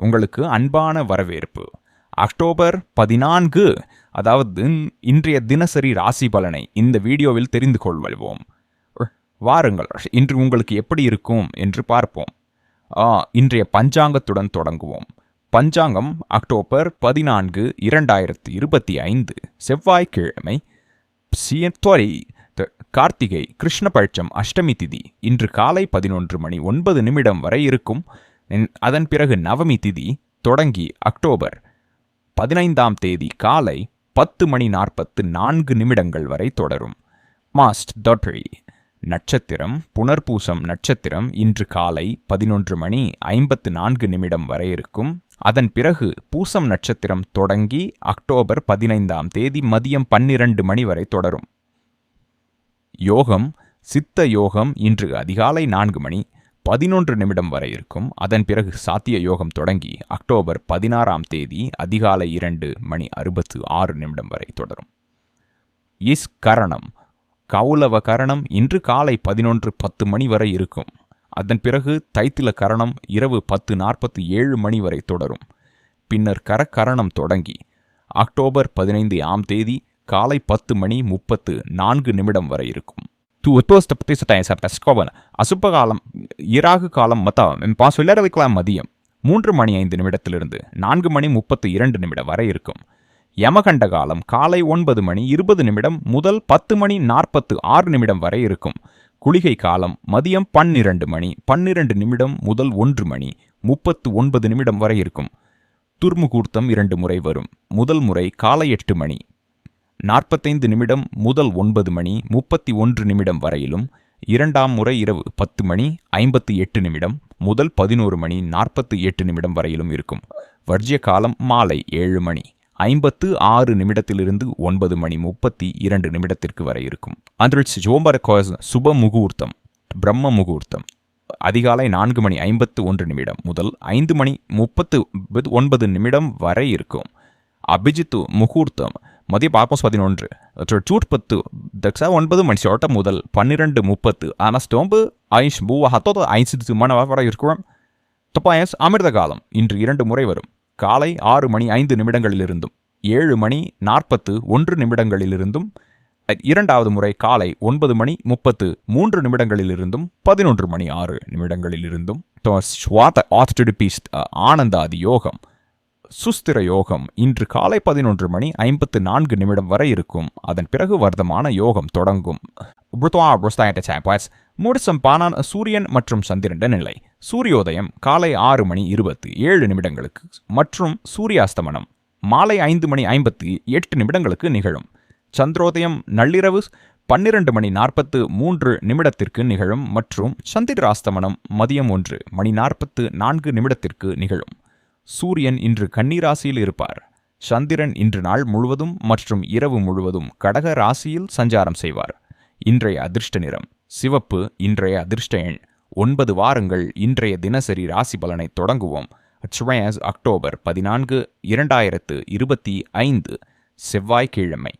உங்களுக்கு அன்பான வரவேற்பு. அக்டோபர் பதினான்கு அதாவது இன்றைய தினசரி ராசி பலனை இந்த வீடியோவில் தெரிந்து கொள்வோம். வாருங்கள் இன்று உங்களுக்கு எப்படி இருக்கும் என்று பார்ப்போம். ஆ, இன்றைய பஞ்சாங்கத்துடன் தொடங்குவோம். பஞ்சாங்கம் அக்டோபர் பதினான்கு இரண்டாயிரத்தி இருபத்தி ஐந்து செவ்வாய்க்கிழமை சியத்தொரி கார்த்திகை கார்த்திகை கிருஷ்ணபட்சம் அஷ்டமி திதி இன்று காலை பதினொன்று மணி ஒன்பது நிமிடம் வரை இருக்கும். அதன் பிறகு நவமி திதி தொடங்கி அக்டோபர் பதினைந்தாம் தேதி காலை பத்து மணி நாற்பத்து நான்கு நிமிடங்கள் வரை தொடரும். மாஸ்ட் டாட்ரி நட்சத்திரம் புனர்பூசம் நட்சத்திரம் இன்று காலை பதினொன்று மணி ஐம்பத்து நான்கு நிமிடம் வரை இருக்கும். அதன் பிறகு பூசம் நட்சத்திரம் தொடங்கி அக்டோபர் பதினைந்தாம் தேதி மதியம் பன்னிரண்டு மணி வரை தொடரும். யோகம் சித்த யோகம் இன்று அதிகாலை நான்கு மணி பதினொன்று நிமிடம் வரை இருக்கும். அதன் பிறகு சாத்திய யோகம் தொடங்கி அக்டோபர் பதினாறாம் தேதி அதிகாலை இரண்டு மணி அறுபத்து ஆறு நிமிடம் வரை தொடரும். இஸ் கரணம். கௌலவ கரணம் இன்று காலை பதினொன்று பத்து மணி வரை இருக்கும். அதன் பிறகு தைத்தில கரணம் இரவு பத்து நாற்பத்தி ஏழு மணி வரை தொடரும். பின்னர் கரக்கரணம் தொடங்கி அக்டோபர் பதினைந்து ஆம் தேதி காலை பத்து மணி முப்பத்து நான்கு நிமிடம் வரை இருக்கும். Tu toista tisataisa skovan. அசுப்ப காலம் இராகு காலம் மொத்தம் பாசுலர வைக்கலாம் மதியம் மூன்று மணி ஐந்து நிமிடத்திலிருந்து நான்கு மணி முப்பத்து இரண்டு நிமிடம் வரை இருக்கும் யமகண்ட காலம் காலை ஒன்பது மணி இருபது நிமிடம் முதல் பத்து மணி நாற்பத்து ஆறு நிமிடம் வரை இருக்கும் குளிகை காலம் மதியம் பன்னிரண்டு மணி பன்னிரண்டு நிமிடம் முதல் ஒன்று மணி முப்பத்து ஒன்பது நிமிடம் வரை இருக்கும் துர்முகூர்த்தம் இரண்டு முறை வரும் முதல் முறை காலை எட்டு மணி நாற்பத்தைந்து நிமிடம் முதல் ஒன்பது மணி முப்பத்தி ஒன்று நிமிடம் வரையிலும் இரண்டாம் முறை இரவு பத்து மணி ஐம்பத்தி எட்டு நிமிடம் முதல் பதினோரு மணி நாற்பத்தி எட்டு நிமிடம் வரையிலும் இருக்கும். வர்ஜ்ய காலம் மாலை ஏழு மணி ஐம்பத்து ஆறு நிமிடத்திலிருந்து ஒன்பது மணி முப்பத்தி இரண்டு நிமிடத்திற்கு வரை இருக்கும். அன்றில் ஜோம்பர கோஸ் சுப முகூர்த்தம் பிரம்ம முகூர்த்தம். அதிகாலை நான்கு மணி ஐம்பத்து ஒன்று நிமிடம் முதல் ஐந்து மணி முப்பத்து ஒன்பது நிமிடம் வரை இருக்கும். அபிஜித்து முகூர்த்தம் மதிய பாப்போஸ் பதினொன்று. சூட்பத்து தக்ஸா ஒன்பது மணி சோட்ட முதல் பன்னிரெண்டு முப்பத்து ஆனால் ஸ்டோம்பு ஐஷ் பூ ஹத்தோத ஐந்து மணி வரை இருக்கும் தொப்பாயஸ் அமிர்த காலம் இன்று இரண்டு முறை வரும். காலை ஆறு மணி ஐந்து நிமிடங்களிலிருந்தும் ஏழு மணி நாற்பத்து ஒன்று நிமிடங்களிலிருந்தும் இரண்டாவது முறை காலை ஒன்பது மணி முப்பத்து மூன்று நிமிடங்களிலிருந்தும் பதினொன்று மணி ஆறு நிமிடங்களிலிருந்தும் ஆனந்தாதி யோகம் சுஸ்திர யோகம் இன்று காலை பதினொன்று மணி ஐம்பத்து நான்கு நிமிடம் வரை இருக்கும். அதன் பிறகு வர்த்தமான யோகம் தொடங்கும். புருத்வா பானான் சூரியன் மற்றும் சந்திரன் நிலை. சூரியோதயம் காலை ஆறு மணி இருபத்து ஏழு நிமிடங்களுக்கு மற்றும் சூரியாஸ்தமனம் மாலை ஐந்து மணி ஐம்பத்தி எட்டு நிமிடங்களுக்கு நிகழும். சந்திரோதயம் நள்ளிரவு பன்னிரண்டு மணி நாற்பத்து மூன்று நிமிடத்திற்கு நிகழும் மற்றும் சந்திராஸ்தமனம் மதியம் ஒன்று மணி நாற்பத்து நான்கு நிமிடத்திற்கு நிகழும். சூரியன் இன்று கன்னிராசியில் இருப்பார். சந்திரன் இன்று நாள் முழுவதும் மற்றும் இரவு முழுவதும் கடக ராசியில் சஞ்சாரம் செய்வார். இன்றைய அதிர்ஷ்ட நிறம் சிவப்பு இன்றைய அதிர்ஷ்ட எண். ஒன்பது வாரங்கள் இன்றைய தினசரி ராசி பலனை தொடங்குவோம். ட்ரயஸ் அக்டோபர் பதினான்கு இரண்டாயிரத்து இருபத்தி ஐந்து செவ்வாய்க்கிழமை.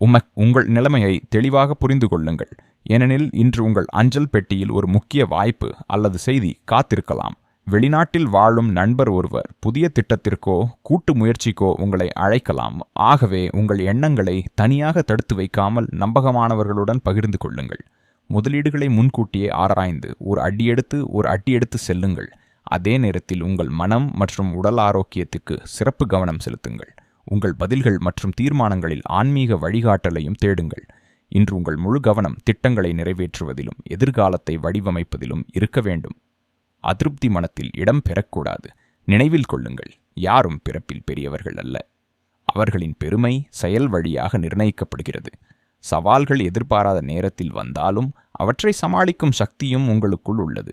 உம உங்கள் நிலைமையை தெளிவாக புரிந்து கொள்ளுங்கள். ஏனெனில் இன்று உங்கள் அஞ்சல் பெட்டியில் ஒரு முக்கிய வாய்ப்பு அல்லது செய்தி காத்திருக்கலாம். வெளிநாட்டில் வாழும் நண்பர் ஒருவர் புதிய திட்டத்திற்கோ கூட்டு முயற்சிக்கோ உங்களை அழைக்கலாம். ஆகவே உங்கள் எண்ணங்களை தனியாக தடுத்து வைக்காமல் நம்பகமானவர்களுடன் பகிர்ந்து கொள்ளுங்கள். முதலீடுகளை முன்கூட்டியே ஆராய்ந்து ஒரு அடியெடுத்து ஒரு அடியெடுத்து செல்லுங்கள். அதே நேரத்தில் உங்கள் மனம் மற்றும் உடல் ஆரோக்கியத்துக்கு சிறப்பு கவனம் செலுத்துங்கள். உங்கள் பதில்கள் மற்றும் தீர்மானங்களில் ஆன்மீக வழிகாட்டலையும் தேடுங்கள். இன்று உங்கள் முழு கவனம் திட்டங்களை நிறைவேற்றுவதிலும் எதிர்காலத்தை வடிவமைப்பதிலும் இருக்க வேண்டும். அதிருப்தி மனத்தில் இடம் பெறக்கூடாது. நினைவில் கொள்ளுங்கள் யாரும் பிறப்பில் பெரியவர்கள் அல்ல. அவர்களின் பெருமை செயல் வழியாக நிர்ணயிக்கப்படுகிறது. சவால்கள் எதிர்பாராத நேரத்தில் வந்தாலும் அவற்றை சமாளிக்கும் சக்தியும் உங்களுக்குள் உள்ளது.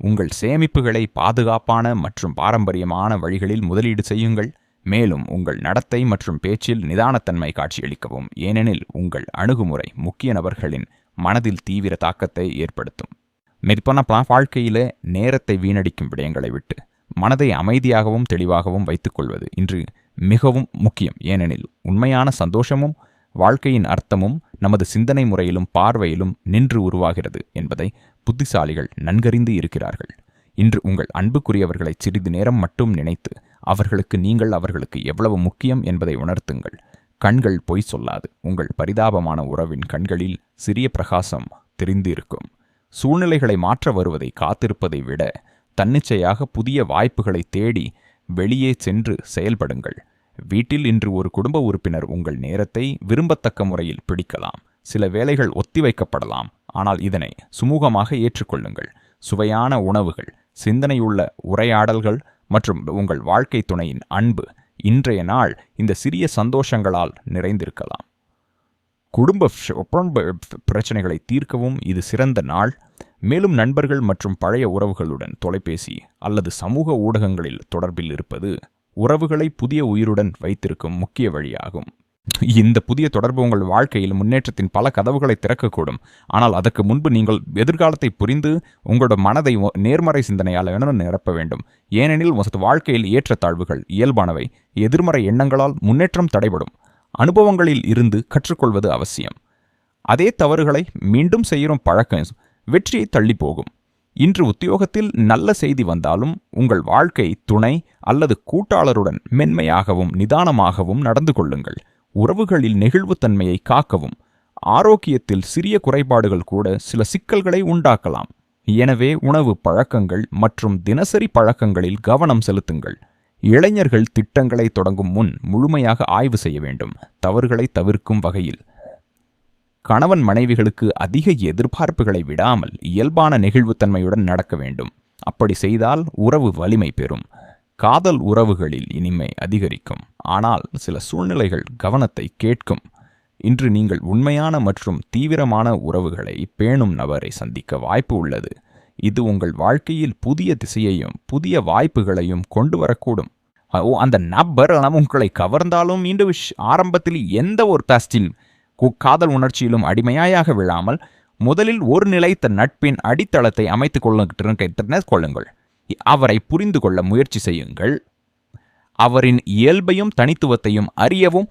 உங்கள் சேமிப்புகளை பாதுகாப்பான மற்றும் பாரம்பரியமான வழிகளில் முதலீடு செய்யுங்கள். மேலும் உங்கள் நடத்தை மற்றும் பேச்சில் நிதானத்தன்மை காட்சியளிக்கவும். ஏனெனில் உங்கள் அணுகுமுறை முக்கிய நபர்களின் மனதில் தீவிர தாக்கத்தை ஏற்படுத்தும். மேற்பன வாழ்க்கையில நேரத்தை வீணடிக்கும் விடயங்களை விட்டு மனதை அமைதியாகவும் தெளிவாகவும் வைத்துக்கொள்வது இன்று மிகவும் முக்கியம். ஏனெனில் உண்மையான சந்தோஷமும் வாழ்க்கையின் அர்த்தமும் நமது சிந்தனை முறையிலும் பார்வையிலும் நின்று உருவாகிறது என்பதை புத்திசாலிகள் நன்கறிந்து இருக்கிறார்கள். இன்று உங்கள் அன்புக்குரியவர்களை சிறிது நேரம் மட்டும் நினைத்து அவர்களுக்கு நீங்கள் அவர்களுக்கு எவ்வளவு முக்கியம் என்பதை உணர்த்துங்கள். கண்கள் பொய் சொல்லாது. உங்கள் பரிதாபமான உறவின் கண்களில் சிறிய பிரகாசம் தெரிந்து இருக்கும் சூழ்நிலைகளை மாற்ற வருவதை காத்திருப்பதை விட தன்னிச்சையாக புதிய வாய்ப்புகளை தேடி வெளியே சென்று செயல்படுங்கள். வீட்டில் இன்று ஒரு குடும்ப உறுப்பினர் உங்கள் நேரத்தை விரும்பத்தக்க முறையில் பிடிக்கலாம். சில வேலைகள் ஒத்திவைக்கப்படலாம். ஆனால் இதனை சுமூகமாக ஏற்றுக்கொள்ளுங்கள். சுவையான உணவுகள் சிந்தனையுள்ள உரையாடல்கள் மற்றும் உங்கள் வாழ்க்கை துணையின் அன்பு இன்றைய நாள் இந்த சிறிய சந்தோஷங்களால் நிறைந்திருக்கலாம். குடும்ப ஃப்- பிரச்சனைகளை தீர்க்கவும் இது சிறந்த நாள். மேலும் நண்பர்கள் மற்றும் பழைய உறவுகளுடன் தொலைபேசி அல்லது சமூக ஊடகங்களில் தொடர்பில் இருப்பது உறவுகளை புதிய உயிருடன் வைத்திருக்கும் முக்கிய வழியாகும். இந்த புதிய தொடர்பு உங்கள் வாழ்க்கையில் முன்னேற்றத்தின் பல கதவுகளை திறக்கக்கூடும். ஆனால் அதற்கு முன்பு நீங்கள் எதிர்காலத்தை புரிந்து உங்களோட மனதை நேர்மறை சிந்தனையால் வேணும் நிரப்ப வேண்டும். ஏனெனில் உங்களது வாழ்க்கையில் ஏற்றத்தாழ்வுகள் இயல்பானவை. எதிர்மறை எண்ணங்களால் முன்னேற்றம் தடைபடும். அனுபவங்களில் இருந்து கற்றுக்கொள்வது அவசியம். அதே தவறுகளை மீண்டும் செய்கிறோம் பழக்கம் வெற்றியை தள்ளி போகும். இன்று உத்தியோகத்தில் நல்ல செய்தி வந்தாலும் உங்கள் வாழ்க்கை துணை அல்லது கூட்டாளருடன் மென்மையாகவும் நிதானமாகவும் நடந்து கொள்ளுங்கள். உறவுகளில் நெகிழ்வுத்தன்மையை காக்கவும். ஆரோக்கியத்தில் சிறிய குறைபாடுகள் கூட சில சிக்கல்களை உண்டாக்கலாம். எனவே உணவு பழக்கங்கள் மற்றும் தினசரி பழக்கங்களில் கவனம் செலுத்துங்கள். இளைஞர்கள் திட்டங்களை தொடங்கும் முன் முழுமையாக ஆய்வு செய்ய வேண்டும். தவறுகளை தவிர்க்கும் வகையில். கணவன் மனைவிகளுக்கு அதிக எதிர்பார்ப்புகளை விடாமல் இயல்பான நெகிழ்வுத்தன்மையுடன் நடக்க வேண்டும். அப்படி செய்தால் உறவு வலிமை பெறும். காதல் உறவுகளில் இனிமை அதிகரிக்கும். ஆனால் சில சூழ்நிலைகள் கவனத்தை கேட்கும். இன்று நீங்கள் உண்மையான மற்றும் தீவிரமான உறவுகளை பேணும் நபரை சந்திக்க வாய்ப்பு உள்ளது. இது உங்கள் வாழ்க்கையில் புதிய திசையையும் புதிய வாய்ப்புகளையும் கொண்டு வரக்கூடும் ஓ அந்த நபர் உங்களை கவர்ந்தாலும் மீண்டும் விஷ்- ஆரம்பத்தில் எந்த ஒரு தஸ்டில் காதல் உணர்ச்சியிலும் அடிமையாயாக விழாமல் முதலில் ஒரு நிலைத்த நட்பின் அடித்தளத்தை அமைத்துக் கொள்ள கொள்ளுங்கள். அவரை புரிந்து கொள்ள முயற்சி செய்யுங்கள். அவரின் இயல்பையும் தனித்துவத்தையும் அறியவும்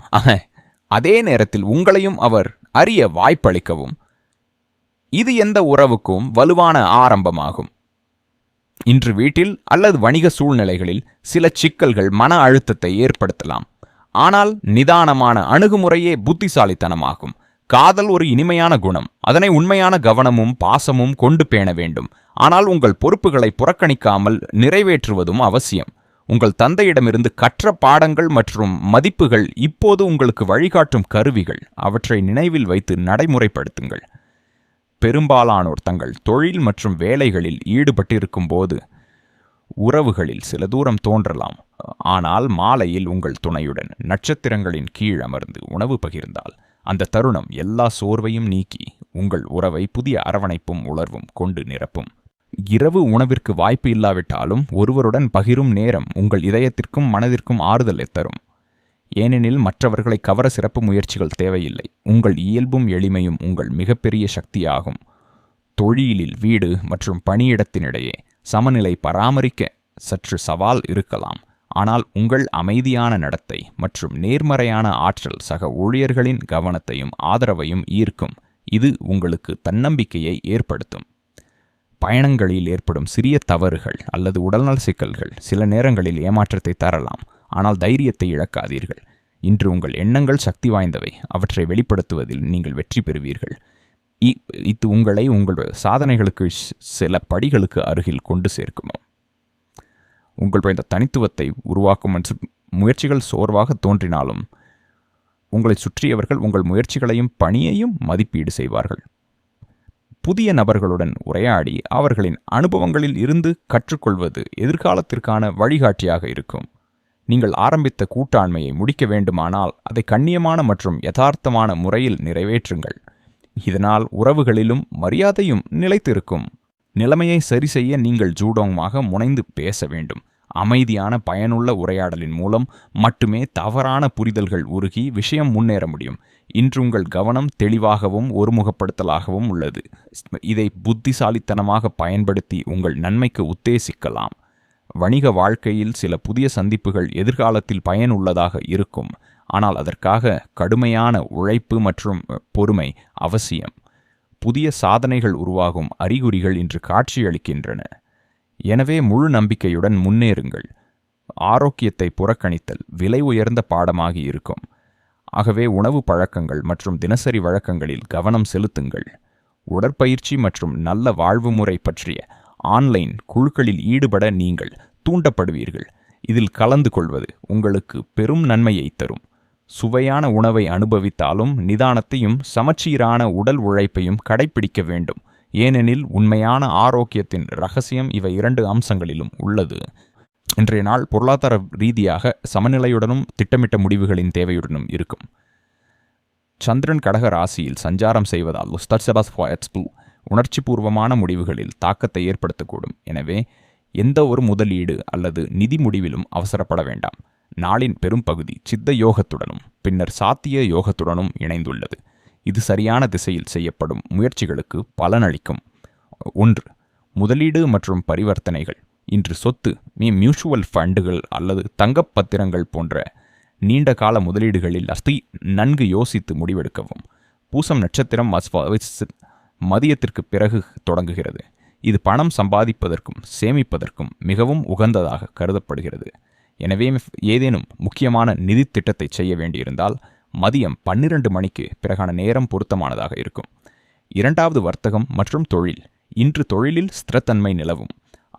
அதே நேரத்தில் உங்களையும் அவர் அறிய வாய்ப்பளிக்கவும். இது எந்த உறவுக்கும் வலுவான ஆரம்பமாகும். இன்று வீட்டில் அல்லது வணிக சூழ்நிலைகளில் சில சிக்கல்கள் மன அழுத்தத்தை ஏற்படுத்தலாம். ஆனால் நிதானமான அணுகுமுறையே புத்திசாலித்தனமாகும். காதல் ஒரு இனிமையான குணம். அதனை உண்மையான கவனமும் பாசமும் கொண்டு பேண வேண்டும். ஆனால் உங்கள் பொறுப்புகளை புறக்கணிக்காமல் நிறைவேற்றுவதும் அவசியம். உங்கள் தந்தையிடமிருந்து கற்ற பாடங்கள் மற்றும் மதிப்புகள் இப்போது உங்களுக்கு வழிகாட்டும் கருவிகள். அவற்றை நினைவில் வைத்து நடைமுறைப்படுத்துங்கள். பெரும்பாலானோர் தங்கள் தொழில் மற்றும் வேலைகளில் ஈடுபட்டிருக்கும் போது உறவுகளில் சில தூரம் தோன்றலாம். ஆனால் மாலையில் உங்கள் துணையுடன் நட்சத்திரங்களின் கீழ் அமர்ந்து உணவு பகிர்ந்தால் அந்த தருணம் எல்லா சோர்வையும் நீக்கி உங்கள் உறவை புதிய அரவணைப்பும் உணர்வும் கொண்டு நிரப்பும். இரவு உணவிற்கு வாய்ப்பு இல்லாவிட்டாலும் ஒருவருடன் பகிரும் நேரம் உங்கள் இதயத்திற்கும் மனதிற்கும் ஆறுதலை தரும். ஏனெனில் மற்றவர்களை கவர சிறப்பு முயற்சிகள் தேவையில்லை. உங்கள் இயல்பும் எளிமையும் உங்கள் மிகப்பெரிய சக்தியாகும். தொழிலில் வீடு மற்றும் பணியிடத்தினிடையே சமநிலை பராமரிக்க சற்று சவால் இருக்கலாம். ஆனால் உங்கள் அமைதியான நடத்தை மற்றும் நேர்மறையான ஆற்றல் சக ஊழியர்களின் கவனத்தையும் ஆதரவையும் ஈர்க்கும். இது உங்களுக்கு தன்னம்பிக்கையை ஏற்படுத்தும். பயணங்களில் ஏற்படும் சிறிய தவறுகள் அல்லது உடல்நல சிக்கல்கள் சில நேரங்களில் ஏமாற்றத்தை தரலாம். ஆனால் தைரியத்தை இழக்காதீர்கள். இன்று உங்கள் எண்ணங்கள் சக்தி வாய்ந்தவை. அவற்றை வெளிப்படுத்துவதில் நீங்கள் வெற்றி பெறுவீர்கள். இது உங்களை உங்கள் சாதனைகளுக்கு சில படிகளுக்கு அருகில் கொண்டு சேர்க்குமோ? உங்கள் இந்த தனித்துவத்தை உருவாக்கும் முயற்சிகள் சோர்வாக தோன்றினாலும் உங்களை சுற்றியவர்கள் உங்கள் முயற்சிகளையும் பணியையும் மதிப்பீடு செய்வார்கள். புதிய நபர்களுடன் உரையாடி அவர்களின் அனுபவங்களில் இருந்து கற்றுக்கொள்வது எதிர்காலத்திற்கான வழிகாட்டியாக இருக்கும். நீங்கள் ஆரம்பித்த கூட்டாண்மையை முடிக்க வேண்டுமானால் அதை கண்ணியமான மற்றும் யதார்த்தமான முறையில் நிறைவேற்றுங்கள். இதனால் உறவுகளிலும் மரியாதையும் நிலைத்திருக்கும். நிலைமையை சரி செய்ய நீங்கள் ஜூடோங்கமாக முனைந்து பேச வேண்டும். அமைதியான பயனுள்ள உரையாடலின் மூலம் மட்டுமே தவறான புரிதல்கள் உருகி விஷயம் முன்னேற முடியும். இன்று உங்கள் கவனம் தெளிவாகவும் ஒருமுகப்படுத்தலாகவும் உள்ளது. இதை புத்திசாலித்தனமாக பயன்படுத்தி உங்கள் நன்மைக்கு உத்தேசிக்கலாம். வணிக வாழ்க்கையில் சில புதிய சந்திப்புகள் எதிர்காலத்தில் பயனுள்ளதாக இருக்கும். ஆனால் அதற்காக கடுமையான உழைப்பு மற்றும் பொறுமை அவசியம். புதிய சாதனைகள் உருவாகும் அறிகுறிகள் இன்று காட்சியளிக்கின்றன. எனவே முழு நம்பிக்கையுடன் முன்னேறுங்கள். ஆரோக்கியத்தை புறக்கணித்தல் விலை உயர்ந்த பாடமாகி இருக்கும். ஆகவே உணவு பழக்கங்கள் மற்றும் தினசரி வழக்கங்களில் கவனம் செலுத்துங்கள். உடற்பயிற்சி மற்றும் நல்ல வாழ்வு முறை பற்றிய ஆன்லைன் குழுக்களில் ஈடுபட நீங்கள் தூண்டப்படுவீர்கள். இதில் கலந்து கொள்வது உங்களுக்கு பெரும் நன்மையை தரும். சுவையான உணவை அனுபவித்தாலும் நிதானத்தையும் சமச்சீரான உடல் உழைப்பையும் கடைப்பிடிக்க வேண்டும். ஏனெனில் உண்மையான ஆரோக்கியத்தின் ரகசியம் இவை இரண்டு அம்சங்களிலும் உள்ளது. இன்றைய நாள் பொருளாதார ரீதியாக சமநிலையுடனும் திட்டமிட்ட முடிவுகளின் தேவையுடனும் இருக்கும். சந்திரன் கடக ராசியில் சஞ்சாரம் செய்வதால் உஸ்தர்சபாஸ் ஃபாயட்ஸ்பு உணர்ச்சிபூர்வமான முடிவுகளில் தாக்கத்தை ஏற்படுத்தக்கூடும். எனவே எந்த ஒரு முதலீடு அல்லது நிதி முடிவிலும் அவசரப்பட வேண்டாம். நாளின் பெரும் பகுதி சித்த யோகத்துடனும் பின்னர் சாத்திய யோகத்துடனும் இணைந்துள்ளது. இது சரியான திசையில் செய்யப்படும் முயற்சிகளுக்கு பலனளிக்கும். ஒன்று முதலீடு மற்றும் பரிவர்த்தனைகள். இன்று சொத்து மீ மியூச்சுவல் ஃபண்டுகள் அல்லது தங்கப் பத்திரங்கள் போன்ற நீண்ட கால முதலீடுகளில் அஸ்தி நன்கு யோசித்து முடிவெடுக்கவும். பூசம் நட்சத்திரம் மதியத்திற்கு பிறகு தொடங்குகிறது. இது பணம் சம்பாதிப்பதற்கும் சேமிப்பதற்கும் மிகவும் உகந்ததாக கருதப்படுகிறது. எனவே ஏதேனும் முக்கியமான நிதி திட்டத்தை செய்ய வேண்டியிருந்தால் மதியம் பன்னிரண்டு மணிக்கு பிறகான நேரம் பொருத்தமானதாக இருக்கும். இரண்டாவது வர்த்தகம் மற்றும் தொழில். இன்று தொழிலில் ஸ்திரத்தன்மை நிலவும்.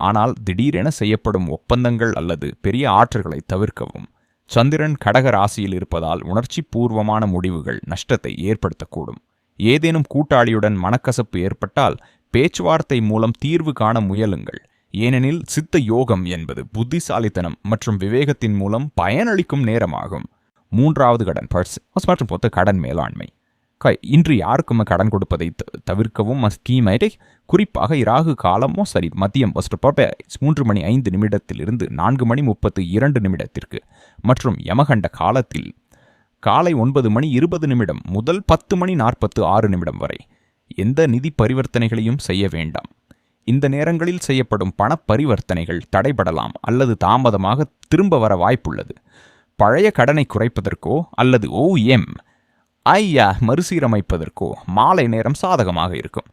ஆனால் திடீரென செய்யப்படும் ஒப்பந்தங்கள் அல்லது பெரிய ஆற்றல்களை தவிர்க்கவும். சந்திரன் கடக ராசியில் இருப்பதால் உணர்ச்சி பூர்வமான முடிவுகள் நஷ்டத்தை ஏற்படுத்தக்கூடும். ஏதேனும் கூட்டாளியுடன் மனக்கசப்பு ஏற்பட்டால் பேச்சுவார்த்தை மூலம் தீர்வு காண முயலுங்கள். ஏனெனில் சித்த யோகம் என்பது புத்திசாலித்தனம் மற்றும் விவேகத்தின் மூலம் பயனளிக்கும் நேரமாகும். மூன்றாவது கடன் பர்ஸ் மற்றும் பொத்த கடன் மேலாண்மை. இன்று யாருக்குமே கடன் கொடுப்பதை த- தவிர்க்கவும் ஸ்கீமை குறிப்பாக இராகு காலமோ சரி மதியம் மூன்று மணி ஐந்து நிமிடத்திலிருந்து நான்கு மணி முப்பத்து இரண்டு நிமிடத்திற்கு மற்றும் யமகண்ட காலத்தில் காலை ஒன்பது மணி இருபது நிமிடம் முதல் பத்து மணி நாற்பத்து ஆறு நிமிடம் வரை எந்த நிதி பரிவர்த்தனைகளையும் செய்ய வேண்டாம். இந்த நேரங்களில் செய்யப்படும் பண பரிவர்த்தனைகள் தடைபடலாம் அல்லது தாமதமாக திரும்ப வர வாய்ப்புள்ளது. பழைய கடனை குறைப்பதற்கோ அல்லது ஓஎம் ஐயா மறுசீரமைப்பதற்கோ மாலை நேரம் சாதகமாக இருக்கும்.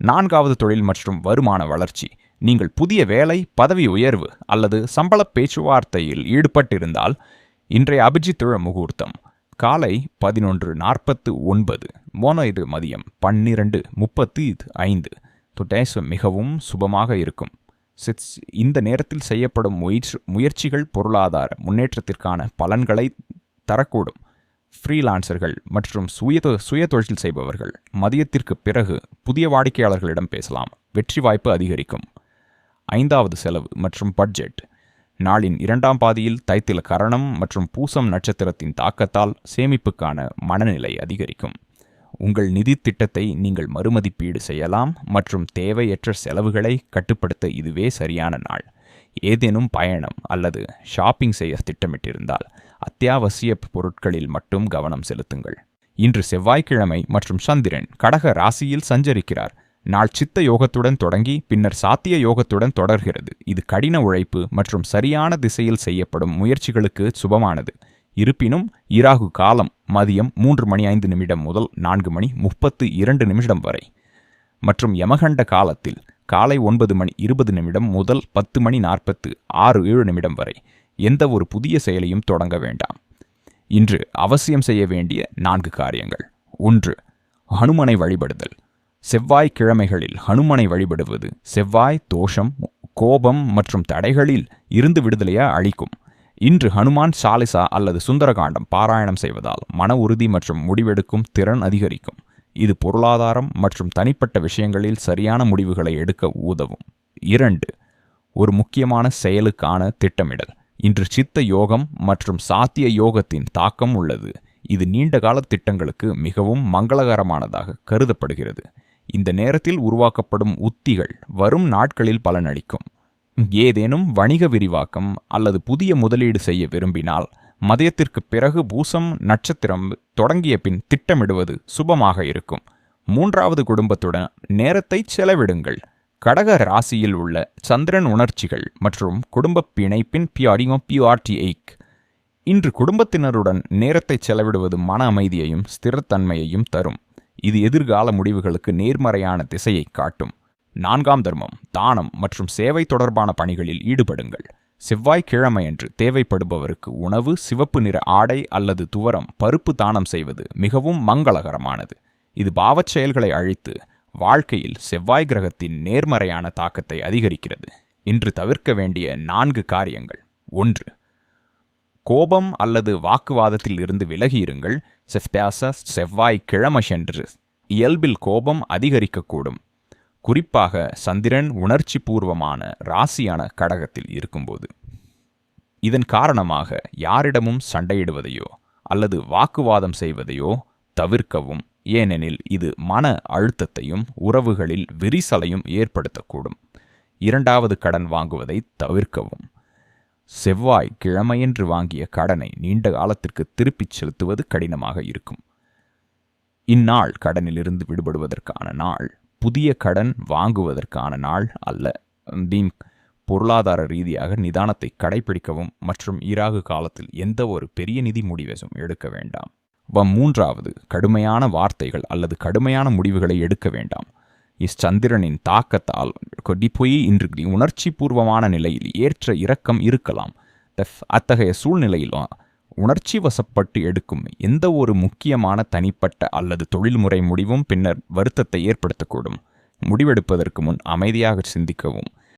நான்காவது தொழில் மற்றும் வருமான வளர்ச்சி. நீங்கள் புதிய வேலை பதவி உயர்வு அல்லது சம்பள பேச்சுவார்த்தையில் ஈடுபட்டிருந்தால் இன்றைய அபிஜித்துழ முகூர்த்தம். காலை பதினொன்று நாற்பத்து ஒன்பது மோன மதியம் பன்னிரண்டு முப்பத்தி ஐந்து. துட்டேஸ் மிகவும் சுபமாக இருக்கும். சிட்ஸ் இந்த நேரத்தில் செய்யப்படும் முயற்சி முயற்சிகள் பொருளாதார முன்னேற்றத்திற்கான பலன்களை தரக்கூடும். ஃப்ரீலான்சர்கள் மற்றும் சுய சுய தொழில் செய்பவர்கள் மதியத்திற்கு பிறகு புதிய வாடிக்கையாளர்களிடம் பேசலாம். வெற்றி வாய்ப்பு அதிகரிக்கும். ஐந்தாவது செலவு மற்றும் பட்ஜெட். நாளின் இரண்டாம் பாதியில் தைத்தில கரணம் மற்றும் பூசம் நட்சத்திரத்தின் தாக்கத்தால் சேமிப்புக்கான மனநிலை அதிகரிக்கும். உங்கள் நிதி திட்டத்தை நீங்கள் மறுமதிப்பீடு செய்யலாம் மற்றும் தேவையற்ற செலவுகளை கட்டுப்படுத்த இதுவே சரியான நாள். ஏதேனும் பயணம் அல்லது ஷாப்பிங் செய்ய திட்டமிட்டிருந்தால் அத்தியாவசிய பொருட்களில் மட்டும் கவனம் செலுத்துங்கள். இன்று செவ்வாய்க்கிழமை மற்றும் சந்திரன் கடக ராசியில் சஞ்சரிக்கிறார். நாள் சித்த யோகத்துடன் தொடங்கி பின்னர் சாத்திய யோகத்துடன் தொடர்கிறது. இது கடின உழைப்பு மற்றும் சரியான திசையில் செய்யப்படும் முயற்சிகளுக்கு சுபமானது. இருப்பினும் இராகு காலம் மதியம் மூன்று மணி ஐந்து நிமிடம் முதல் நான்கு மணி முப்பத்து இரண்டு நிமிடம் வரை. மற்றும் யமகண்ட காலத்தில் காலை ஒன்பது மணி இருபது நிமிடம் முதல் பத்து மணி நாற்பத்து ஆறு ஏழு நிமிடம் வரை. எந்த ஒரு புதிய செயலையும் தொடங்க வேண்டாம். இன்று அவசியம் செய்ய வேண்டிய நான்கு காரியங்கள். ஒன்று ஹனுமனை வழிபடுதல். செவ்வாய் கிழமைகளில் ஹனுமனை வழிபடுவது செவ்வாய் தோஷம் கோபம் மற்றும் தடைகளில் இருந்து விடுதலையா அளிக்கும். இன்று ஹனுமான் சாலிசா அல்லது சுந்தரகாண்டம் பாராயணம் செய்வதால் மன உறுதி மற்றும் முடிவெடுக்கும் திறன் அதிகரிக்கும். இது பொருளாதாரம் மற்றும் தனிப்பட்ட விஷயங்களில் சரியான முடிவுகளை எடுக்க உதவும். இரண்டு ஒரு முக்கியமான செயலுக்கான திட்டமிடல். இன்று சித்த யோகம் மற்றும் சாத்திய யோகத்தின் தாக்கம் உள்ளது. இது நீண்டகால திட்டங்களுக்கு மிகவும் மங்களகரமானதாக கருதப்படுகிறது. இந்த நேரத்தில் உருவாக்கப்படும் உத்திகள் வரும் நாட்களில் பலனளிக்கும். ஏதேனும் வணிக விரிவாக்கம் அல்லது புதிய முதலீடு செய்ய விரும்பினால் மதியத்திற்கு பிறகு பூசம் நட்சத்திரம் தொடங்கிய பின் திட்டமிடுவது சுபமாக இருக்கும். மூன்றாவது குடும்பத்துடன் நேரத்தை செலவிடுங்கள். கடக ராசியில் உள்ள சந்திரன் உணர்ச்சிகள் மற்றும் குடும்ப பிணைப்பின் பியாடியோ பியூஆர்டி எய்க் இன்று குடும்பத்தினருடன் நேரத்தை செலவிடுவது மன அமைதியையும் ஸ்திரத்தன்மையையும் தரும். இது எதிர்கால முடிவுகளுக்கு நேர்மறையான திசையை காட்டும். நான்காம் தர்மம் தானம் மற்றும் சேவை தொடர்பான பணிகளில் ஈடுபடுங்கள். செவ்வாய்க்கிழமையன்று தேவைப்படுபவருக்கு உணவு சிவப்பு நிற ஆடை அல்லது துவரம் பருப்பு தானம் செய்வது மிகவும் மங்களகரமானது. இது பாவச் செயல்களை அழித்து வாழ்க்கையில் செவ்வாய் கிரகத்தின் நேர்மறையான தாக்கத்தை அதிகரிக்கிறது. இன்று தவிர்க்க வேண்டிய நான்கு காரியங்கள். ஒன்று கோபம் அல்லது வாக்குவாதத்தில் இருந்து விலகியிருங்கள். செஃப்டாசஸ் செவ்வாய் கிழமஷென்று இயல்பில் கோபம் அதிகரிக்கக்கூடும். குறிப்பாக சந்திரன் உணர்ச்சி பூர்வமான ராசியான கடகத்தில் இருக்கும்போது. இதன் காரணமாக யாரிடமும் சண்டையிடுவதையோ அல்லது வாக்குவாதம் செய்வதையோ தவிர்க்கவும் ஏனெனில் இது மன அழுத்தத்தையும் உறவுகளில் விரிசலையும் ஏற்படுத்தக்கூடும். இரண்டாவது கடன் வாங்குவதை தவிர்க்கவும். செவ்வாய் கிழமையன்று வாங்கிய கடனை நீண்ட காலத்திற்கு திருப்பிச் செலுத்துவது கடினமாக இருக்கும். இந்நாள் கடனிலிருந்து விடுபடுவதற்கான நாள் புதிய கடன் வாங்குவதற்கான நாள் அல்ல. தீன் பொருளாதார ரீதியாக நிதானத்தை கடைபிடிக்கவும் மற்றும் ஈராகு காலத்தில் எந்த ஒரு பெரிய நிதி முடிவையும் எடுக்க வேண்டாம். வ மூன்றாவது கடுமையான வார்த்தைகள் அல்லது கடுமையான முடிவுகளை எடுக்க வேண்டாம். இச்சந்திரனின் தாக்கத்தால் கொடிப்போய் இன்று உணர்ச்சி பூர்வமான நிலையில் ஏற்ற இரக்கம் இருக்கலாம். தஃப்- அத்தகைய சூழ்நிலையிலும் உணர்ச்சி வசப்பட்டு எடுக்கும் எந்த ஒரு முக்கியமான தனிப்பட்ட அல்லது தொழில்முறை முடிவும் பின்னர் வருத்தத்தை ஏற்படுத்தக்கூடும். முடிவெடுப்பதற்கு முன் அமைதியாக சிந்திக்கவும்.